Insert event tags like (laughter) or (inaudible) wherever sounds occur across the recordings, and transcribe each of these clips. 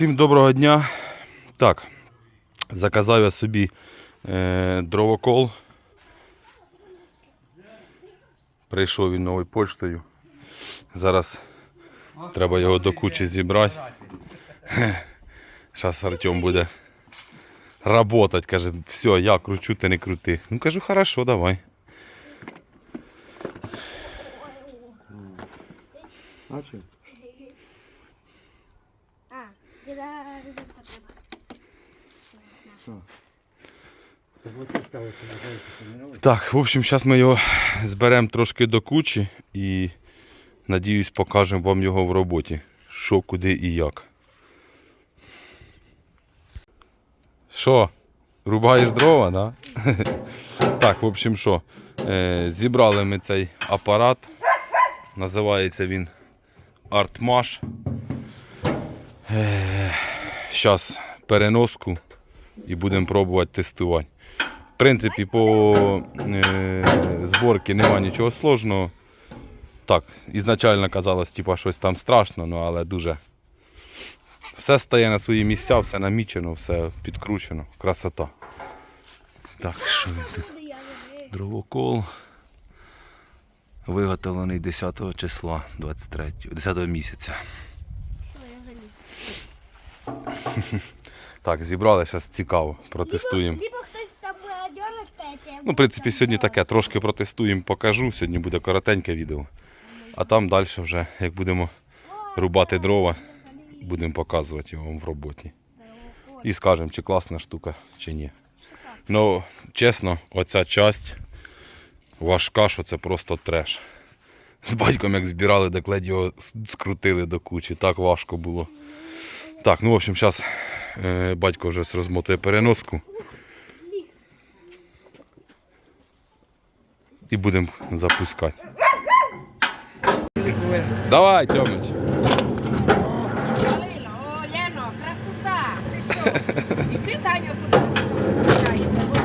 Всім доброго дня. Так, заказав я собі е, дровокол. Прийшов він новою поштою. Зараз треба його до кучі зібрати. Зараз Артем буде работать. Каже, все, я кручу, ти не крути. Ну кажу, хорошо, давай. Бачив? Діда треба. Так в общем, зараз ми його зберемо трошки до кучі і надіюсь, покажемо вам його в роботі. Що, куди і як. Що? Рубаєш дрова, да? (laughs) Так, в общем, що? Е, зібрали ми цей апарат. Називається він Artmash. Зараз переноску і будемо пробувати тестувати. В принципі, по е, зборці нема нічого сложного. Так, ізначально казалось, типа, щось там страшно, ну, але дуже. Все стає на свої місця, все намічено, все підкручено. Красота. Так, що він тут? Дровокол. Виготовлений 10 числа 23, 10 місяця. Так, зібрали, зараз цікаво, протестуємо. Либо хтось там буде дергати. Ну, в принципі, сьогодні таке, трошки протестуємо, покажу. Сьогодні буде коротеньке відео. А там далі вже, як будемо рубати дрова, будемо показувати його вам в роботі. І скажемо, чи класна штука, чи ні. Ну, чесно, оця часть важка, що це просто треш. З батьком як збирали, так ледь його скрутили до кучі. Так важко було. Так, ну в общем, зараз е, батько вже розмотує переноску. І будемо запускати. Давай, Тьомич. Галина, о, Лено, красота! Ти що? І ти, Таню,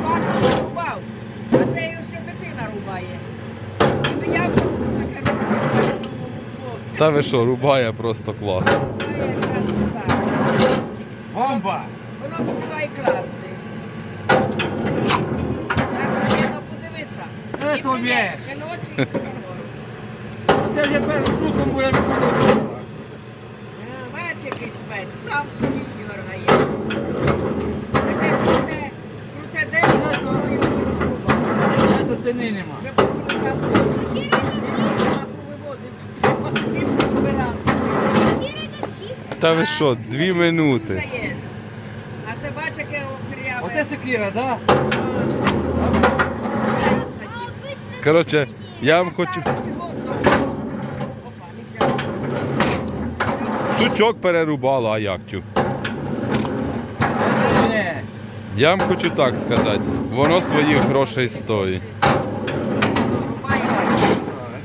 Варто рубав, а це і ось дитина рубає. Та ви що, рубає просто клас. Бомба! Воно вбиває красний. Так що, Лено, подивися. Е, І то піде, є. він і вгору. Це ж перед духом буде відходити. Е, Бач, який спець, там собі дергає. Таке круте, круте дерево, воно його. Це ціни нема. Вже треба тоді збирати. Та ви що, дві минути. Стає. А це бач, яке окряве. Оце да? Коротше, я вам хочу сучок перерубала, а як тю. Я вам хочу так сказати, воно своїх грошей стоїть.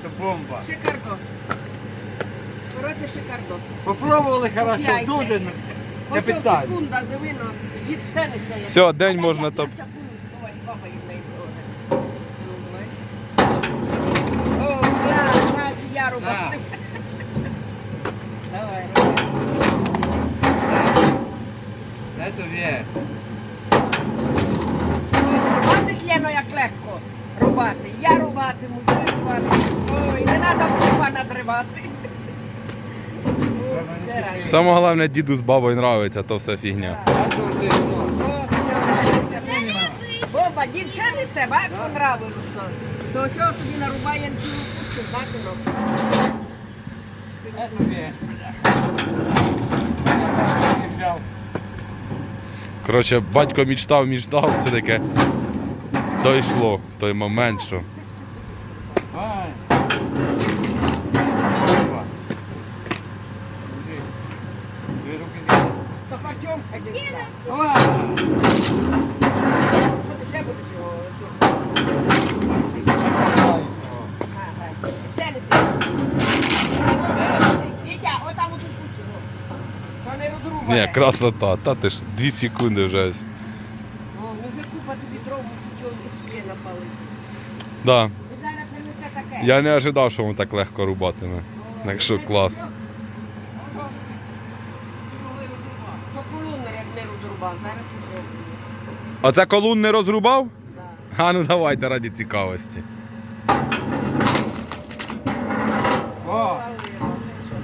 Це бомба. Шикардос. Коротше, шикардос. Попробували хорошо, дуже капітально. секунда, є. Все, день можна топ. Рубав. Давай. Бачиш, Лено, як легко рубати. Я рубатиму, ти рубати. Ой, не треба пупа надривати. Саме головне, діду з бабою нравиться, то все фігня. А то ти, ну. Все. Боба, дід себе, понравилося. То що тобі нарубаємо цілу кучу. Я взяв. Коротше, батько мічтав, мічтав, все таке. Дійшло той момент, що. Ай. Бомба. Дві руки не. Давай. Ще. Вітя, отам пустимо. То не. Ні, красота. Та ти ж дві секунди вже. ось. Ну, ну вже купа тобі дров, чого є напалити. Да. Зараз принесе таке. Я не ожидав, що воно так легко рубатиме. Так що клас. Не розрубав, зараз розроблю. Оце колун не розрубав? Да. А ну давайте раді цікавості. О,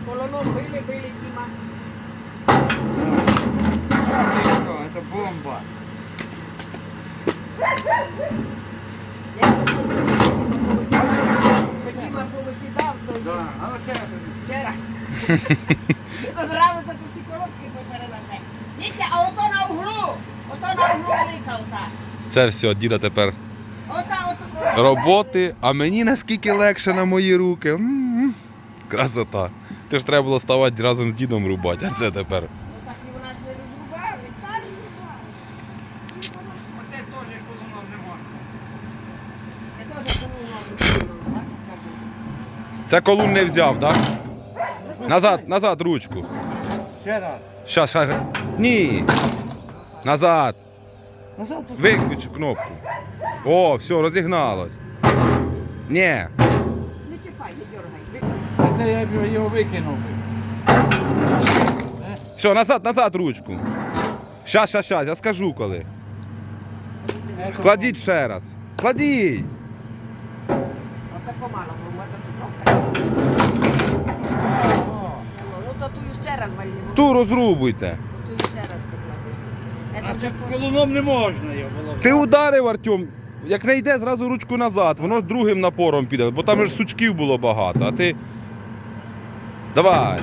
Колоном били, били, Діма. це бомба. Діма повикидав, то Да, а ну ще раз. ще раз. (laughs) Дітя, а ото на углу, ото на углу велика ота. Це все, діда тепер Ота, ото, роботи, а мені наскільки легше на мої руки. М-м-м. Красота. Ти ж треба було ставати разом з дідом рубати, а це тепер. отак і вона не розрубала. Оце теж колоном не можна. Я теж кому нову Це колун не взяв, так? Назад, назад ручку. Ще раз. Щас, щас. Ні. Назад. Виключу кнопку. О, все, розігналось. Ні. Не чіпай, не дергай. Це я б його викинув. Все, назад, назад ручку. Щас, щас, щас, я скажу коли. Кладіть ще раз. Кладіть. Оце помало, бо в мене тут трохи. Ну то ту розрубуйте. Ту ще раз. А Це це колоном не можна його було. Ти ударив, Артем. Як не йде, зразу ручку назад, воно другим напором піде, бо там ж сучків було багато, а ти. Давай.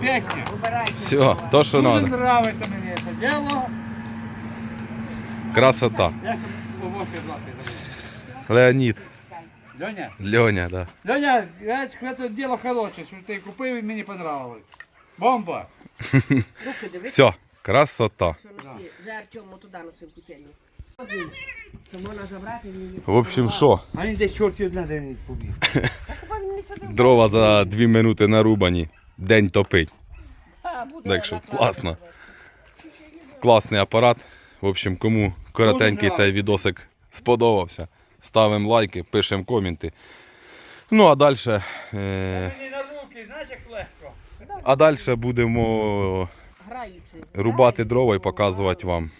Песня. Все, то що Дуже треба. нравиться мені це діло. Красота. Леонід. Льоня? Льоня, да. Льоня, я це діло хороше, що ти купив і мені понравилось. Бомба. Руки дивись, Все, красота. що носі. Вже Артему туди носив кутельню. Можна забрати мені. В общем, що? А він десь день побіг. Дрова за дві минути нарубані. День топить. Так що класно. Класний апарат. В общем, кому коротенький цей відосик сподобався, ставимо лайки, пишемо коменти. Ну а далі. Е- а далі будемо рубати дрова і показувати вам.